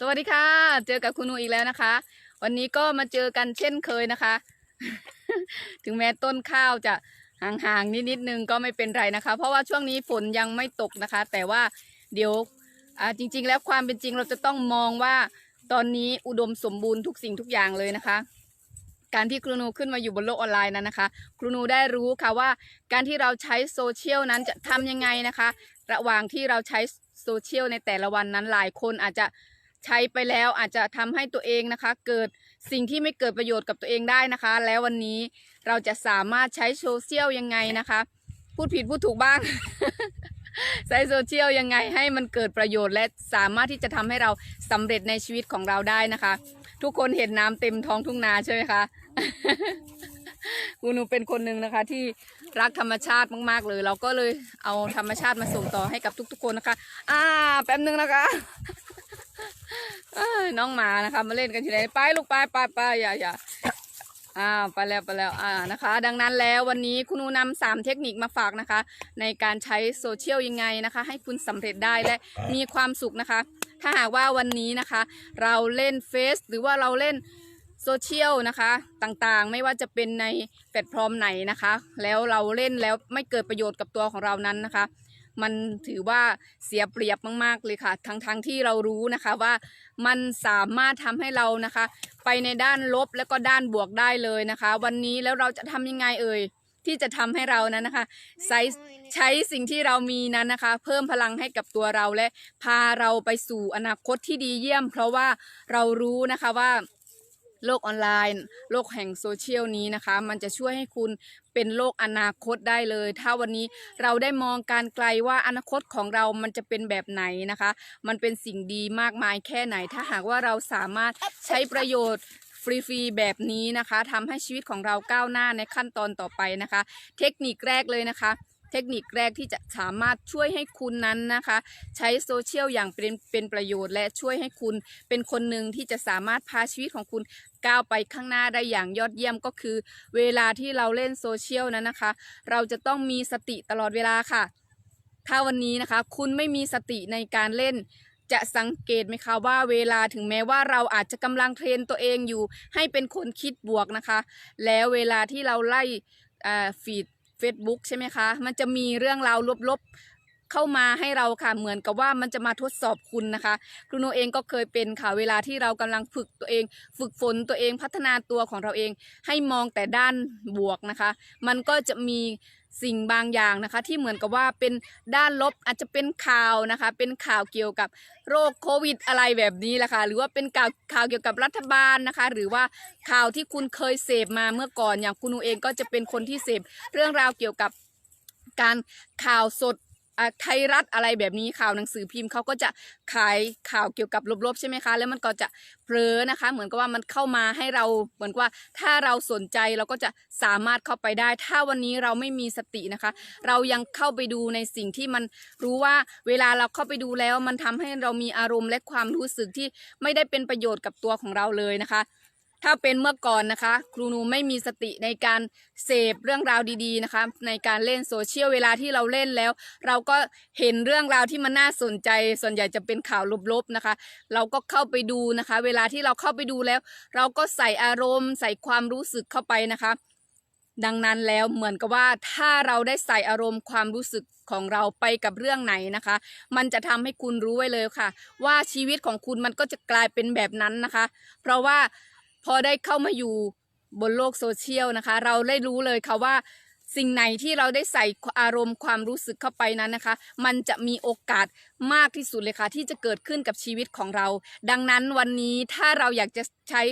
สวัสดีค่ะ เจอกับคุณนูอีกแล้วนะคะ วันนี้ก็มาเจอกันเช่นเคยนะคะ ถึงแม้ต้นข้าวจะห่างๆนิดๆนึงก็ไม่เป็นไรนะคะ เพราะว่าช่วงนี้ฝนยังไม่ตกนะคะ แต่ว่าเดี๋ยวจริง ๆ แล้วความเป็นจริงเราจะต้องมองว่าตอนนี้อุดมสมบูรณ์ทุกสิ่งทุกอย่างเลยนะคะ การที่ครูนูขึ้นมาอยู่บนโลกออนไลน์นั้นนะคะ ครูนูได้รู้ค่ะว่า การที่เราใช้โซเชียลนั้นจะทำยังไงนะคะ ระหว่างที่เราใช้โซเชียลในแต่ละวันนั้นหลายคนอาจจะ ใช้ไปแล้วอาจจะทำให้ตัวเองนะคะ เกิดสิ่งที่ไม่เกิดประโยชน์กับตัวเองได้นะคะ แล้ววันนี้เราจะสามารถใช้โซเชียลยังไงนะคะ พูดผิดพูดถูกบ้าง ใช้โซเชียลยังไงให้มันเกิดประโยชน์และสามารถที่จะทำให้เราสำเร็จในชีวิตของเราได้นะคะ ทุกคนเห็นน้ำเต็มท้องทุ่งนาใช่ไหมคะกูหนูเป็นคนหนึ่งนะคะที่รักธรรมชาติมาก ๆ เลย เราก็เลยเอาธรรมชาติมาส่งต่อให้กับทุก ๆ คนนะคะ อ่า แป๊บนึงนะคะ น้องหมานะคะ มาเล่นกันทีไรไปลูกไปไปไปอย่าอย่าอ่าไปแล้วไปแล้วอ่านะคะ ดังนั้นแล้ววันนี้คุณหนูนำสามเทคนิคมาฝากนะคะ ในการใช้โซเชียลยังไงนะคะ ให้คุณสำเร็จได้และมีความสุขนะคะ ถ้าหากว่าวันนี้นะคะ เราเล่นเฟซหรือว่าเราเล่นโซเชียลนะคะต่างๆ ไม่ว่าจะเป็นในแพลตฟอร์มไหนนะคะ แล้วเราเล่นแล้วไม่เกิดประโยชน์กับตัวของเรานั้นนะคะ มันถือว่าเสียเปรียบมากๆเลยค่ะ ทั้งๆทที่เรารู้นะคะว่ามันสามารถทำให้เรานะคะ ไปในด้านลบแล้วก็ด้านบวกได้เลยนะคะ วันนี้แล้วเราจะทำยังไงเอ่ยที่จะทำให้เรานั้นนะคะใช้ใช้สิ่งที่เรามีนั้นนะคะ เพิ่มพลังให้กับตัวเราและพาเราไปสู่อนาคตที่ดีเยี่ยม เพราะว่าเรารู้นะคะว่า โลกออนไลน์ โลกแห่งโซเชียลนี้นะคะ มันจะช่วยให้คุณเป็นโลกอนาคตได้เลย ถ้าวันนี้เราได้มองการไกลว่าอนาคตของเรามันจะเป็นแบบไหนนะคะ มันเป็นสิ่งดีมากมายแค่ไหน ถ้าหากว่าเราสามารถใช้ประโยชน์ฟรีๆแบบนี้นะคะทำให้ชีวิตของเราก้าวหน้าในขั้นตอนต่อไปนะคะ เทคนิคแรกเลยนะคะ เทคนิคแรกที่จะสามารถช่วยให้คุณนั้นนะคะ ใช้โซเชียลอย่างเป็นเป็นประโยชน์ และช่วยให้คุณเป็นคนหนึ่งที่จะสามารถพาชีวิตของคุณก้าวไปข้างหน้าได้อย่างยอดเยี่ยมก็คือ เวลาที่เราเล่นโซเชียลนั้นนะคะ เราจะต้องมีสติตลอดเวลาค่ะ ถ้าวันนี้นะคะ คุณไม่มีสติในการเล่นจะสังเกตไหมคะว่าเวลาถึงแม้ว่าเราอาจจะกำลังเทรนตัวเองอยู่ ให้เป็นคนคิดบวกนะคะ แล้วเวลาที่เราไล่อ่าฟีด Facebook ใช่ไหมคะ มันจะมีเรื่องราวลบๆเข้ามาให้เราค่ะ เหมือนกับว่ามันจะมาทดสอบคุณนะคะ ครูโนเองก็เคยเป็นค่ะ เวลาที่เรากำลังฝึกตัวเอง ฝึกฝนตัวเองพัฒนาตัวของเราเอง ให้มองแต่ด้านบวกนะคะ มันก็จะมี สิ่งบางอย่างนะคะ ที่เหมือนกับว่าเป็นด้านลบอาจจะเป็นข่าวนะคะ เป็นข่าวเกี่ยวกับโรคโควิดอะไรแบบนี้แหละค่ะหรือว่าเป็นข่าวข่าวเกี่ยวกับรัฐบาลนะคะ หรือว่าข่าวที่คุณเคยเสพมาเมื่อก่อนอย่างคุณนูเองก็จะเป็นคนที่เสพเรื่องราวเกี่ยวกับการข่าวสด ไทยรัฐอะไรแบบนี้ข่าวหนังสือพิมพ์เขาก็จะขายข่าวเกี่ยวกับลบๆใช่ไหมคะ แล้วมันก็จะเผลอนะคะ เหมือนกับว่ามันเข้ามาให้เราเหมือนกับว่าถ้าเราสนใจเราก็จะสามารถเข้าไปได้ ถ้าวันนี้เราไม่มีสตินะคะ เรายังเข้าไปดูในสิ่งที่มันรู้ว่าเวลาเราเข้าไปดูแล้ว มันทำให้เรามีอารมณ์และความรู้สึกที่ไม่ได้เป็นประโยชน์กับตัวของเราเลยนะคะ ถ้าเป็นเมื่อก่อนนะคะ ครูนูไม่มีสติในการเสพเรื่องราวดีๆนะคะ ในการเล่นโซเชียลเวลาที่เราเล่นแล้ว เราก็เห็นเรื่องราวที่มันน่าสนใจ ส่วนใหญ่จะเป็นข่าวลบๆนะคะ เราก็เข้าไปดูนะคะ เวลาที่เราเข้าไปดูแล้ว เราก็ใส่อารมณ์ ใส่ความรู้สึกเข้าไปนะคะดังนั้นแล้วเหมือนกับว่าถ้าเราได้ใส่อารมณ์ความรู้สึกของเราไปกับเรื่องไหนนะคะ มันจะทำให้คุณรู้ไว้เลยค่ะ ว่าชีวิตของคุณมันก็จะกลายเป็นแบบนั้นนะคะ เพราะว่า พอได้เข้ามาอยู่บนโลกโซเชียลนะคะ เราได้รู้เลยค่ะว่าสิ่งไหนที่เราได้ใส่อารมณ์ความรู้สึกเข้าไปนั้นนะคะ มันจะมีโอกาสมากที่สุดเลยค่ะ ที่จะเกิดขึ้นกับชีวิตของเรา ดังนั้นวันนี้ถ้าเราอยากจะใช้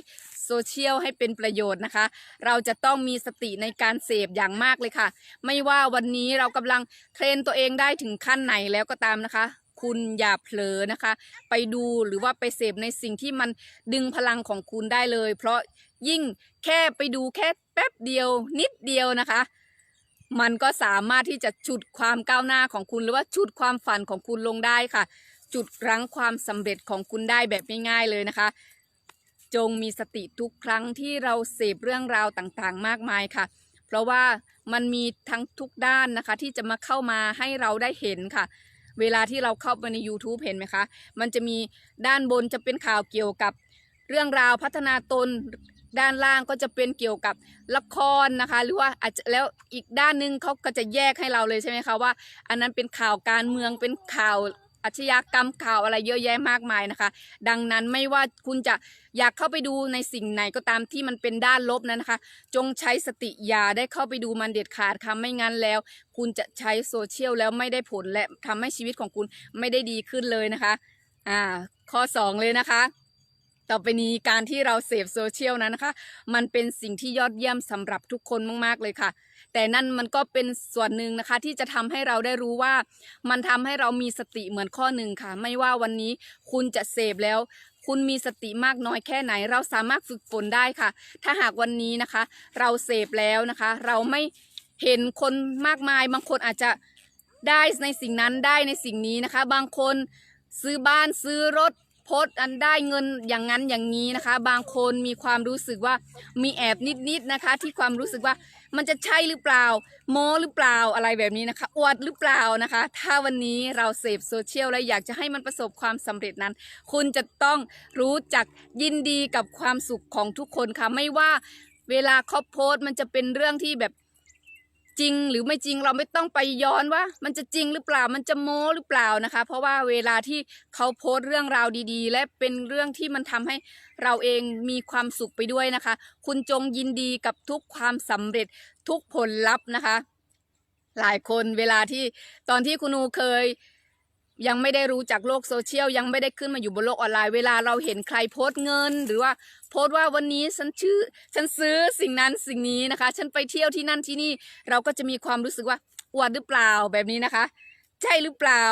โซเชียลให้เป็นประโยชน์นะคะ เราจะต้องมีสติในการเสพอย่างมากเลยค่ะ ไม่ว่าวันนี้เรากำลังเทรนตัวเองได้ถึงขั้นไหนแล้วก็ตามนะคะ คุณอย่าเผลอนะคะ ไปดูหรือว่าไปเสพในสิ่งที่มันดึงพลังของคุณได้เลย เพราะยิ่งแค่ไปดูแค่แป๊บเดียวนิดเดียวนะคะ มันก็สามารถที่จะฉุดความก้าวหน้าของคุณหรือว่าฉุดความฝันของคุณลงได้ค่ะ จุดรั้งความสำเร็จของคุณได้แบบง่ายๆเลยนะคะ จงมีสติทุกครั้งที่เราเสพเรื่องราวต่างๆ มากมายค่ะ เพราะว่ามันมีทั้งทุกด้านนะคะ ที่จะมาเข้ามาให้เราได้เห็นค่ะ เวลาที่เราเข้าไปใน YouTube เห็นไหมคะ มันจะมีด้านบนจะเป็นข่าวเกี่ยวกับเรื่องราวพัฒนาตนด้านล่างก็จะเป็นเกี่ยวกับละครนะคะ หรือว่าอาจจะแล้วอีกด้านหนึงเขาก็จะแยกให้เราเลยใช่ไหมคะว่า อันนั้นเป็นข่าวการเมืองเป็นข่าว อาชญากรรมข่าวอะไรเยอะแยะมากมายนะคะ ดังนั้นไม่ว่าคุณจะอยากเข้าไปดูในสิ่งไหนก็ตามที่มันเป็นด้านลบนั้นนะคะ จงใช้สติอย่าได้เข้าไปดูมันเด็ดขาดค่ะไม่งั้นแล้ว คุณจะใช้โซเชียลแล้วไม่ได้ผลและทำให้ชีวิตของคุณไม่ได้ดีขึ้นเลยนะคะอ่าข้อสองเลยนะคะ ต่อไปนี้การที่เราเสพโซเชียลนั้นนะคะ มันเป็นสิ่งที่ยอดเยี่ยมสำหรับทุกคนมากๆเลยค่ะ แต่นั่นมันก็เป็นส่วนหนึ่งนะคะ ที่จะทำให้เราได้รู้ว่ามันทำให้เรามีสติเหมือนข้อหนึ่งค่ะ ไม่ว่าวันนี้คุณจะเสพแล้ว คุณมีสติมากน้อยแค่ไหน เราสามารถฝึกฝนได้ค่ะ ถ้าหากวันนี้นะคะ เราเสพแล้วนะคะ เราไม่เห็นคนมากมาย บางคนอาจจะได้ในสิ่งนั้นได้ในสิ่งนี้นะคะ บางคนซื้อบ้านซื้อรถโพสอันได้เงินอย่างนั้นอย่างนี้นะคะ บางคนมีความรู้สึกว่ามีแอบนิดๆนะคะ ที่ความรู้สึกว่า มันจะใช่หรือเปล่า โมหรือเปล่าอะไรแบบนี้นะคะอวดหรือเปล่านะคะ ถ้าวันนี้เราเสพโซเชียลและอยากจะให้มันประสบความสำเร็จนั้น คุณจะต้องรู้จักยินดีกับความสุขของทุกคนค่ะไม่ว่าเวลาเขาโพสต์มันจะเป็นเรื่องที่แบบ จริงหรือไม่จริงเราไม่ต้องไปย้อนว่า มันจะจริงหรือเปล่ามันจะโม้หรือเปล่านะคะ เพราะว่าเวลาที่เขาโพสต์เรื่องราวดีๆ และเป็นเรื่องที่มันทำให้เราเองมีความสุขไปด้วยนะคะ คุณจงยินดีกับทุกความสำเร็จทุกผลลัพธ์นะคะ หลายคนเวลาที่ตอนที่คุณูเคย ยังไม่ได้รู้จักโลกโซเชียลยังไม่ได้ขึ้นมาอยู่บนโลกออนไลน์เวลาเราเห็นใครโพสต์เงิน หรือว่าโพสต์ว่าวันนี้ฉันชื่อฉันซื้อสิ่งนั้นสิ่งนี้นะคะ ฉันไปเที่ยวที่นั่นที่นี่ เราก็จะมีความรู้สึกว่าอวดหรือเปล่าแบบนี้นะคะ ใช่หรือเปล่า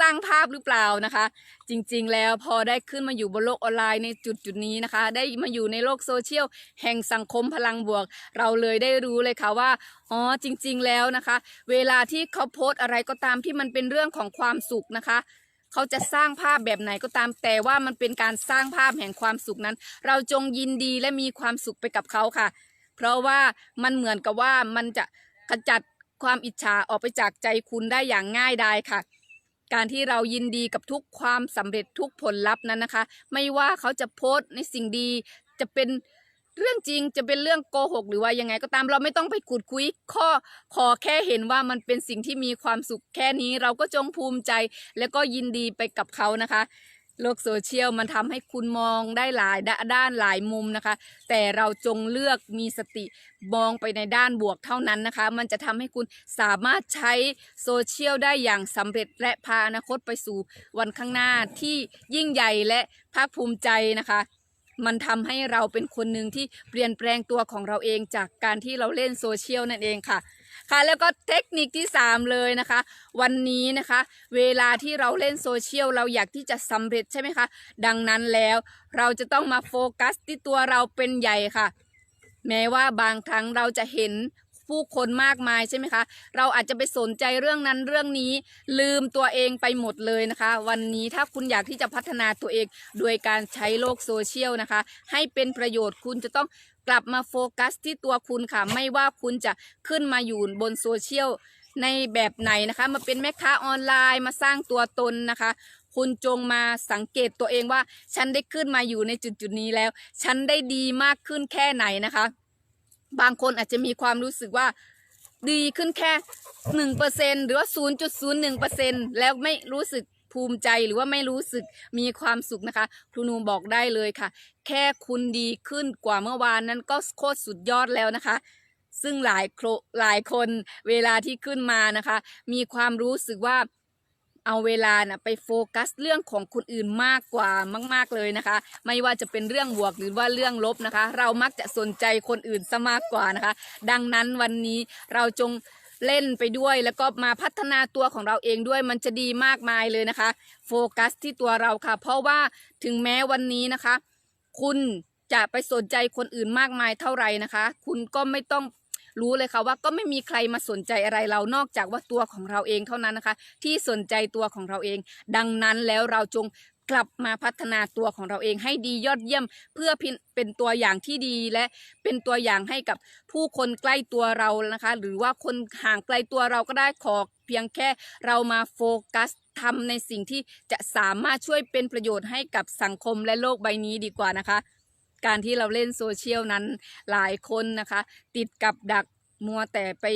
สร้างภาพหรือเปล่านะคะ จริงๆแล้วพอได้ขึ้นมาอยู่บนโลกออนไลน์ในจุดจุดๆนี้นะคะ ได้มาอยู่ในโลกโซเชียลแห่งสังคมพลังบวก เราเลยได้รู้เลยค่ะว่าอ๋อจริง ๆแล้วนะคะ เวลาที่เขาโพสต์อะไรก็ตามที่มันเป็นเรื่องของความสุขนะคะเขาจะสร้างภาพแบบไหนก็ตาม แต่ว่ามันเป็นการสร้างภาพแห่งความสุขนั้น เราจงยินดีและมีความสุขไปกับเขาค่ะ เพราะว่ามันเหมือนกับว่ามันจะขจัด ความอิจฉาออกไปจากใจคุณได้อย่างง่ายดายค่ะ การที่เรายินดีกับทุกความสำเร็จทุกผลลัพธ์นั้นนะคะ ไม่ว่าเขาจะโพสต์ในสิ่งดี จะเป็นเรื่องจริงจะเป็นเรื่องโกหก หรือว่ายังไงก็ตามเราไม่ต้องไปขุดคุยข้อขอแค่เห็นว่ามันเป็นสิ่งที่มีความสุขแค่นี้เราก็จงภูมิใจ แล้วก็ยินดีไปกับเขานะคะ โลกโซเชียลมันทำให้คุณมองได้หลายด้านหลายมุมนะคะ แต่เราจงเลือกมีสติมองไปในด้านบวกเท่านั้นนะคะ มันจะทำให้คุณสามารถใช้โซเชียลได้อย่างสำเร็จและพาอนาคตไปสู่วันข้างหน้าที่ยิ่งใหญ่และภาคภูมิใจนะคะมันทำให้เราเป็นคนหนึ่งที่เปลี่ยนแปลงตัวของเราเองจากการที่เราเล่นโซเชียลนั่นเองค่ะ ค่ะ แล้วก็เทคนิคที่ 3 เลยนะคะ วันนี้นะคะ เวลาที่เราเล่นโซเชียลเราอยากที่จะสำเร็จใช่ไหมคะ ดังนั้นแล้วเราจะต้องมาโฟกัสที่ตัวเราเป็นใหญ่ค่ะ แม้ว่าบางครั้งเราจะเห็นผู้คนมากมายใช่ไหมคะ เราอาจจะไปสนใจเรื่องนั้นเรื่องนี้ ลืมตัวเองไปหมดเลยนะคะ วันนี้ถ้าคุณอยากที่จะพัฒนาตัวเอง โดยการใช้โลกโซเชียลนะคะ ให้เป็นประโยชน์คุณจะต้อง กลับมาโฟกัสที่ตัวคุณค่ะ ไม่ว่าคุณจะขึ้นมาอยู่บนโซเชียลในแบบไหนนะคะ มาเป็นแม่ค้าออนไลน์มาสร้างตัวตนนะคะ คุณจงมาสังเกตตัวเองว่า ฉันได้ขึ้นมาอยู่ในจุดจุดนี้แล้ว ฉันได้ดีมากขึ้นแค่ไหนนะคะ บางคนอาจจะมีความรู้สึกว่าดีขึ้นแค่หนึ่งเปอร์เซ็นหรือว่าศูนย์จุดศูนย์หนึ่งเปอร์เซ็นแล้วไม่รู้สึก ภูมิใจหรือว่าไม่รู้สึกมีความสุขนะคะ ครูนูบอกได้เลยค่ะ แค่คุณดีขึ้นกว่าเมื่อวานนั้นก็โคตรสุดยอดแล้วนะคะ ซึ่งหลายโครหลายคนเวลาที่ขึ้นมานะคะ มีความรู้สึกว่าเอาเวลานะไปโฟกัสเรื่องของคนอื่นมากกว่ามาก ๆเลยนะคะ ไม่ว่าจะเป็นเรื่องบวกหรือว่าเรื่องลบนะคะ เรามักจะสนใจคนอื่นซะมากกว่านะคะ ดังนั้นวันนี้เราจง เล่นไปด้วย แล้วก็มาพัฒนาตัวของเราเองด้วยมันจะดีมากมายเลยนะคะ โฟกัสที่ตัวเราค่ะ เพราะว่าถึงแม้วันนี้นะคะ คุณจะไปสนใจคนอื่นมากมายเท่าไหร่นะคะ คุณก็ไม่ต้องรู้เลยค่ะว่าก็ไม่มีใครมาสนใจอะไรเรานอกจากว่าตัวของเราเองเท่านั้นนะคะ ที่สนใจตัวของเราเอง ดังนั้นแล้วเราจง กลับมาพัฒนาตัวของเราเองให้ดียอดเยี่ยม เพื่อเป็นตัวอย่างที่ดีและเป็นตัวอย่างให้กับผู้คนใกล้ตัวเรานะคะ หรือว่าคนห่างไกลตัวเราก็ได้ขอเพียงแค่เรามาโฟกัสทำในสิ่งที่จะสามารถช่วยเป็นประโยชน์ให้กับสังคมและโลกใบนี้ดีกว่านะคะ การที่เราเล่นโซเชียลนั้นหลายคนนะคะ ติดกับดัก มัวแต่ไป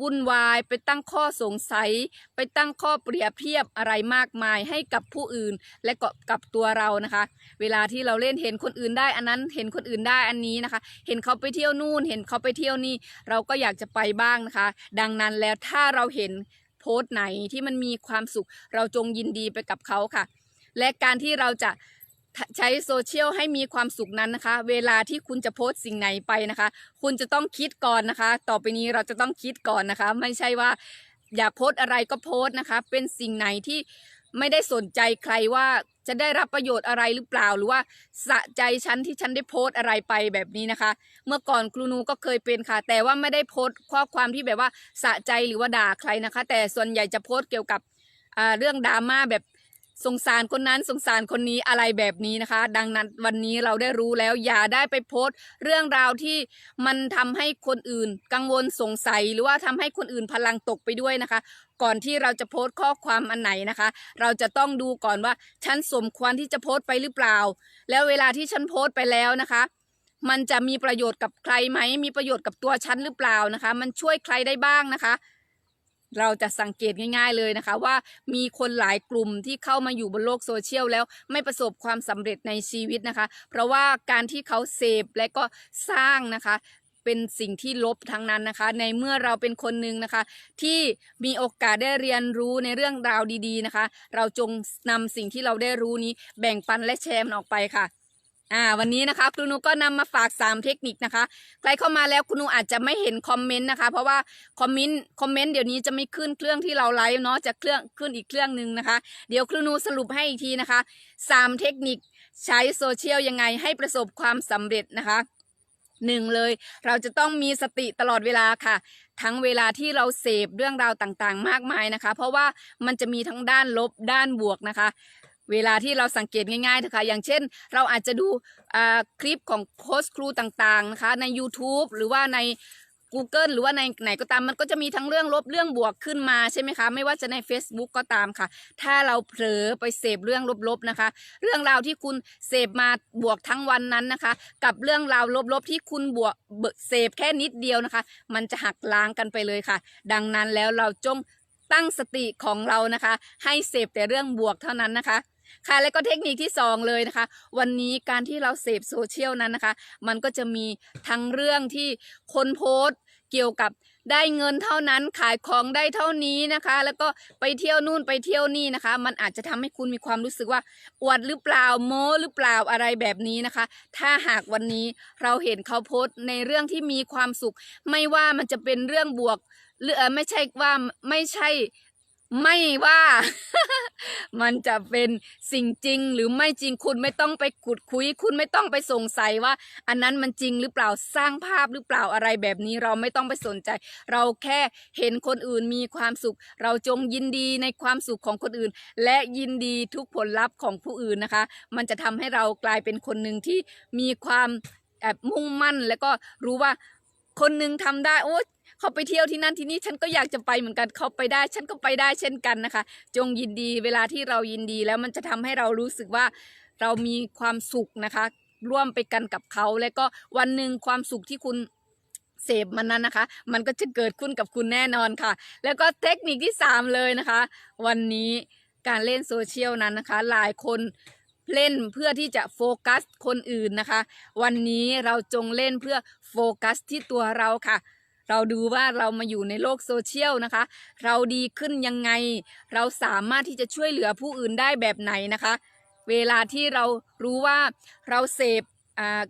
วุ่นวายไปตั้งข้อสงสัย ไปตั้งข้อเปรียบเทียบอะไรมากมายให้กับผู้อื่นและก็กับตัวเรานะคะ เวลาที่เราเล่นเห็นคนอื่นได้อันนั้นเห็นคนอื่นได้อันนี้นะคะ เห็นเขาไปเที่ยวนู่น เห็นเขาไปเที่ยวนี่เราก็อยากจะไปบ้างนะคะ ดังนั้นแล้วถ้าเราเห็นโพสต์ไหนที่มันมีความสุข เราจงยินดีไปกับเขาค่ะ และการที่เราจะ ใช้โซเชียลให้มีความสุขนั้นนะคะ เวลาที่คุณจะโพสต์สิ่งไหนไปนะคะ คุณจะต้องคิดก่อนนะคะ ต่อไปนี้เราจะต้องคิดก่อนนะคะ ไม่ใช่ว่าอยากโพสต์อะไรก็โพสต์นะคะ เป็นสิ่งไหนที่ไม่ได้สนใจใครว่าจะได้รับประโยชน์อะไรหรือเปล่าหรือว่าสะใจฉันที่ฉันได้โพสต์อะไรไปแบบนี้นะคะ เมื่อก่อนครูนูก็เคยเป็นค่ะ แต่ว่าไม่ได้โพสต์ข้อความที่แบบว่าสะใจหรือว่าด่าใครนะคะ แต่ส่วนใหญ่จะโพสต์เกี่ยวกับเรื่องดราม่าแบบ สงสารคนนั้นสงสารคนนี้อะไรแบบนี้นะคะ ดังนั้นวันนี้เราได้รู้แล้วอย่าได้ไปโพสต์ เรื่องราวที่มันทำให้คนอื่น กังวลสงสัยหรือว่าทำให้คนอื่นพลังตกไปด้วยนะคะ ก่อนที่เราจะโพสต์ข้อความอันไหนนะคะ เราจะต้องดูก่อนว่าฉันสมควรที่จะโพสต์ไปหรือเปล่า แล้วเวลาที่ฉันโพสต์ไปแล้วนะคะมันจะมีประโยชน์กับใครไหม มีประโยชน์กับตัวฉันหรือเปล่านะคะ มันช่วยใครได้บ้างนะคะ เราจะสังเกตง่าย ๆเลยนะคะ ว่ามีคนหลายกลุ่มที่เข้ามาอยู่บนโลกโซเชียลแล้วไม่ประสบความสำเร็จในชีวิตนะคะ เพราะว่าการที่เขาเสพและก็สร้างนะคะเป็นสิ่งที่ลบทั้งนั้นนะคะ ในเมื่อเราเป็นคนหนึ่งนะคะ ที่มีโอกาสได้เรียนรู้ในเรื่องราวดี ๆนะคะ เราจงนำสิ่งที่เราได้รู้นี้แบ่งปันและแชร์มันออกไปค่ะ อ่าวันนี้นะคะครูนูก็นำมาฝาก 3 เทคนิคนะคะ ใครเข้ามาแล้วครูนูอาจจะไม่เห็นคอมเมนต์นะคะ เพราะว่าคอมเมนต์คอมเมนต์เดี๋ยวนี้จะไม่ขึ้นเครื่องที่เราไลฟ์เนาะจะเครื่องขึ้นอีกเครื่องหนึ่งนะคะ เดี๋ยวครูนูสรุปให้อีกทีนะคะ 3 เทคนิคใช้โซเชียลยังไงให้ประสบความสำเร็จนะคะหนึ่งเลยเราจะต้องมีสติตลอดเวลาค่ะ ทั้งเวลาที่เราเสพเรื่องราวต่างๆ มากมายนะคะ เพราะว่ามันจะมีทั้งด้านลบด้านบวกนะคะ เวลาที่เราสังเกตง่ายๆนะคะอย่างเช่น เราอาจจะดูคลิปของโค้ชครูต่างๆนะคะใน YouTube หรือว่าใน Google หรือว่าในไหนก็ตามมันก็จะมีทั้งเรื่องลบเรื่องบวกขึ้นมาใช่ไหมคะไม่ว่าจะใน Facebook ก็ตามค่ะ ถ้าเราเผลอไปเสพเรื่องลบๆนะคะ เรื่องราวที่คุณเสพมาบวกทั้งวันนั้นนะคะ กับเรื่องราวลบๆที่คุณบวกเสพแค่นิดเดียวนะคะ มันจะหักล้างกันไปเลยค่ะ ดังนั้นแล้วเราจงตั้งสติของเรานะคะ ให้เสพแต่เรื่องบวกเท่านั้นนะคะ ค่ะและก็เทคนิคที่สองเลยนะคะ วันนี้การที่เราเสพโซเชียลนั้นนะคะ มันก็จะมีทั้งเรื่องที่คนโพสต์เกี่ยวกับได้เงินเท่านั้นขายของได้เท่านี้นะคะ แล้วก็ไปเที่ยวนู่นไปเที่ยวนี่นะคะ มันอาจจะทำให้คุณมีความรู้สึกว่าอวดหรือเปล่าโม้หรือเปล่าอะไรแบบนี้นะคะ ถ้าหากวันนี้เราเห็นเขาโพสต์ในเรื่องที่มีความสุข ไม่ว่ามันจะเป็นเรื่องบวกหรือไม่ใช่ว่าไม่ใช่ ไม่ว่า มันจะเป็นสิ่งจริงหรือไม่จริงคุณไม่ต้องไปขุดคุย คุณไม่ต้องไปสงสัยว่า อันนั้นมันจริงหรือเปล่าสร้างภาพหรือเปล่าอะไรแบบนี้เราไม่ต้องไปสนใจ เราแค่เห็นคนอื่นมีความสุข เราจงยินดีในความสุขของคนอื่น และยินดีทุกผลลัพธ์ของผู้อื่นนะคะ มันจะทำให้เรากลายเป็นคนหนึ่งที่มีความแอบมุ่งมั่นแล้วก็รู้ว่าคนหนึ่งทำได้โอ้ เขาไปเที่ยวที่นั่นที่นี่ฉันก็อยากจะไปเหมือนกันเขาไปได้ ฉันก็ไปได้เช่นกันนะคะ จงยินดีเวลาที่เรายินดีแล้วมันจะทำให้เรารู้สึกว่าเรามีความสุขนะคะ ร่วมไปกันกับเขาแล้วก็วันหนึ่งความสุขที่คุณเสพมันนั้นนะคะ มันก็จะเกิดขึ้นกับคุณแน่นอนค่ะ แล้วก็เทคนิคที่สามเลยนะคะ วันนี้การเล่นโซเชียลนั้นนะคะ หลายคนเล่นเพื่อที่จะโฟกัสคนอื่นนะคะ วันนี้เราจงเล่นเพื่อโฟกัสที่ตัวเราค่ะ เราดูว่าเรามาอยู่ในโลกโซเชียลนะคะ เราดีขึ้นยังไง เราสามารถที่จะช่วยเหลือผู้อื่นได้แบบไหนนะคะ เวลาที่เรารู้ว่าเราเสพอ่า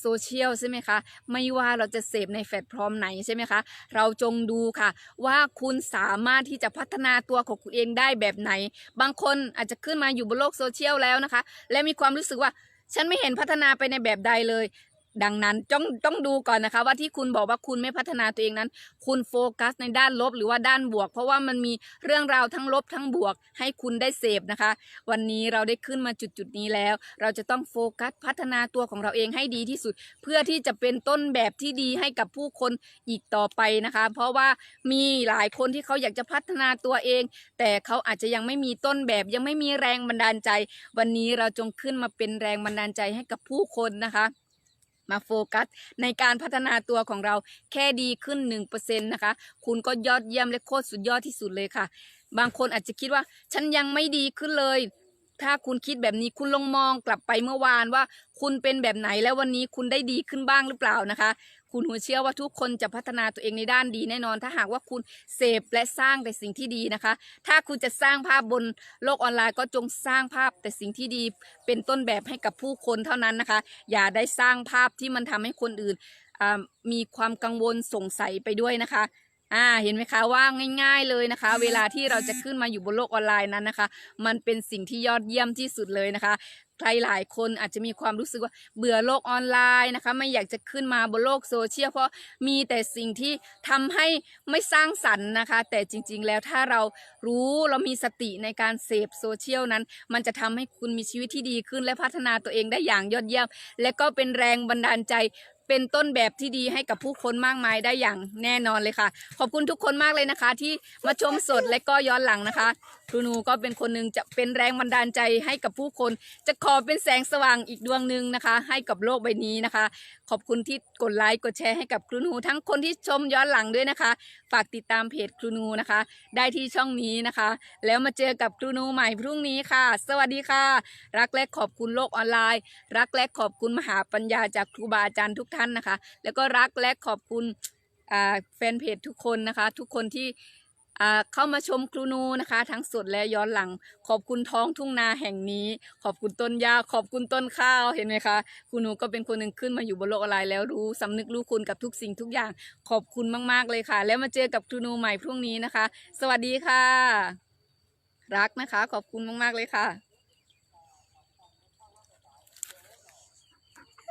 โซเชียลใช่ไหมคะ ไม่ว่าเราจะเสพในแพลตฟอมไหนใช่ไหมคะ เราจงดูค่ะ ว่าคุณสามารถที่จะพัฒนาตัวของคุณเองได้แบบไหน บางคนอาจจะขึ้นมาอยู่บนโลกโซเชียลแล้วนะคะ และมีความรู้สึกว่าฉันไม่เห็นพัฒนาไปในแบบใดเลย ดังนั้นต้องต้องดูก่อนนะคะ ว่าที่คุณบอกว่าคุณไม่พัฒนาตัวเองนั้น คุณโฟกัสในด้านลบหรือว่าด้านบวก เพราะว่ามันมีเรื่องราวทั้งลบทั้งบวก ให้คุณได้เสพนะคะ วันนี้เราได้ขึ้นมาจุดจุดนี้แล้ว เราจะต้องโฟกัสพัฒนาตัวของเราเองให้ดีที่สุด เพื่อที่จะเป็นต้นแบบที่ดีให้กับผู้คนอีกต่อไปนะคะ เพราะว่ามีหลายคนที่เขาอยากจะพัฒนาตัวเอง แต่เขาอาจจะยังไม่มีต้นแบบยังไม่มีแรงบันดาลใจ วันนี้เราจงขึ้นมาเป็นแรงบันดาลใจให้กับผู้คนนะคะ มาโฟกัส ในการพัฒนาตัวของเราแค่ดีขึ้น 1%นะคะ คุณก็ยอดเยี่ยมและโคตรสุดยอดที่สุดเลยค่ะ บางคนอาจจะคิดว่าฉันยังไม่ดีขึ้นเลย ถ้าคุณคิดแบบนี้คุณลองมองกลับไปเมื่อวานว่า คุณเป็นแบบไหนแล้ววันนี้คุณได้ดีขึ้นบ้างหรือเปล่านะคะ คุณหัวเชื่อว่าทุกคนจะพัฒนาตัวเองในด้านดีแน่นอน ถ้าหากว่าคุณเสพและสร้างแต่สิ่งที่ดีนะคะ ถ้าคุณจะสร้างภาพบนโลกออนไลน์ก็จงสร้างภาพแต่สิ่งที่ดีเป็นต้นแบบให้กับผู้คนเท่านั้นนะคะ อย่าได้สร้างภาพที่มันทำให้คนอื่นมีความกังวลสงสัยไปด้วยนะคะอ่าเห็นไหมคะว่าง่าย ๆเลยนะคะ เวลาที่เราจะขึ้นมาอยู่บนโลกออนไลน์นั้นนะคะ มันเป็นสิ่งที่ยอดเยี่ยมที่สุดเลยนะคะ ใครหลายคนอาจจะมีความรู้สึกว่าเบื่อโลกออนไลน์นะคะ ไม่อยากจะขึ้นมาบนโลกโซเชียลเพราะมีแต่สิ่งที่ทำให้ไม่สร้างสรรค์นะคะ แต่จริงๆแล้วถ้าเรารู้เรามีสติในการเสพโซเชียลนั้น มันจะทำให้คุณมีชีวิตที่ดีขึ้นและพัฒนาตัวเองได้อย่างยอดเยี่ยม และก็เป็นแรงบันดาลใจเป็นต้นแบบที่ดีให้กับผู้คนมากมายได้อย่างแน่นอนเลยค่ะ ขอบคุณทุกคนมากเลยนะคะ ที่มาชมสดและก็ย้อนหลังนะคะ ครูนูก็เป็นคนหนึ่งจะเป็นแรงบันดาลใจให้กับผู้คน จะขอเป็นแสงสว่างอีกดวงหนึ่งนะคะ ให้กับโลกใบนี้นะคะ ขอบคุณที่กดไลค์กดแชร์ให้กับครูนูทั้งคนที่ชมย้อนหลังด้วยนะคะ ฝากติดตามเพจครูนูนะคะ ได้ที่ช่องนี้นะคะ แล้วมาเจอกับครูนูใหม่พรุ่งนี้ค่ะ สวัสดีค่ะ รักและขอบคุณโลกออนไลน์ รักและขอบคุณมหาปัญญาจากครูบาอาจารย์ทุกท่านนะคะ แล้วก็รักและขอบคุณแฟนเพจทุกคนนะคะ ทุกคนที่ เข้ามาชมครูนูนะคะ ทั้งสดและย้อนหลัง ขอบคุณท้องทุ่งนาแห่งนี้ ขอบคุณต้นหญ้าขอบคุณต้นข้าวเห็นไหมคะครูนูก็เป็นคนหนึ่งขึ้นมาอยู่บนโลกออนไลน์แล้วรู้สำนึกรู้คุณกับทุกสิ่งทุกอย่าง ขอบคุณมากๆเลยค่ะ แล้วมาเจอกับครูนูใหม่พรุ่งนี้นะคะ สวัสดีค่ะ รักนะคะ ขอบคุณมากๆเลยค่ะ